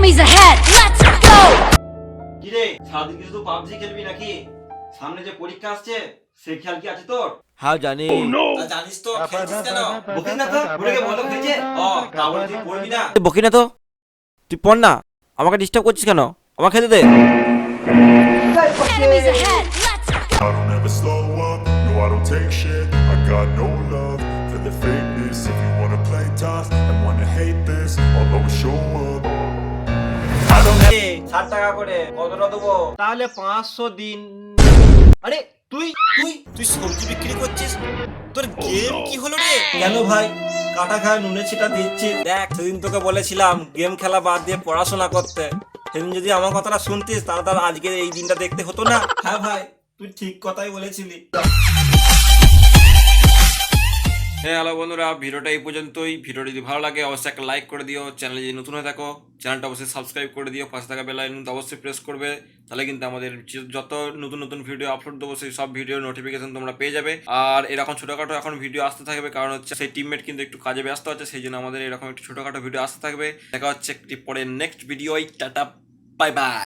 Enemies ahead! Let's go! কিরে সারাদিন কি শুধু পাবজি খেলবি নাকি সামনে যে পরীক্ষা আসছে সে খেয়াল কি আছে তোর হ্যাঁ জানি তা জানিস তো খেলছিস কেন বকিস না তো বুড়িকে বলো খেলছে ও তা বলে তুই পড়বি না বকি না তো তুই পড় না আমাকে ডিস্টার্ব করছিস কেন আমার খেতে দে Enemies ahead! Let's go! I don't ever slow up, no I don't take shit I got no love for the fakeness If you wanna play tough and wanna hate this I'll always show up ষাট টাকা করে। কতটা দেবো? তাহলে পাঁচশো দিন। আরে তুই তুই তুই সবজি বিক্রি করছিস? তোর গেম কি হলো রে? কেন ভাই? কাটা খায় নুনে ছিটা দিচ্ছি। দেখ সেদিন তোকে বলেছিলাম গেম খেলা বাদ দিয়ে পড়াশোনা করতে। সেদিন যদি আমার কথাটা শুনতিস তাহলে তার আজকে এই দিনটা দেখতে হতো না। হ্যাঁ ভাই তুই ঠিক কথাই বলেছিলি। হ্যাঁ হ্যালো বন্ধুরা ভিডিওটা এই পর্যন্তই। ভিডিও যদি ভালো লাগে অবশ্যই একটা লাইক করে দিও। চ্যানেলে যদি নতুন হয়ে থাকো চ্যানেলটা অবশ্যই সাবস্ক্রাইব করে দিও, পাশে থাকা বেল অবশ্যই প্রেস করবে, তাহলে কিন্তু আমাদের যত নতুন নতুন ভিডিও আপলোড দেবো, সেই সব ভিডিও নোটিফিকেশন তোমরা পেয়ে যাবে। আর এরকম ছোটোখাটো এখন ভিডিও আসতে থাকবে, কারণ হচ্ছে সেই টিমমেট কিন্তু একটু কাজে ব্যস্ত আছে, সেই জন্য আমাদের এরকম একটু ছোটোখাটো ভিডিও আসতে থাকবে। দেখা হচ্ছে একটি পরে নেক্সট ভিডিওই টাটা বাই বাই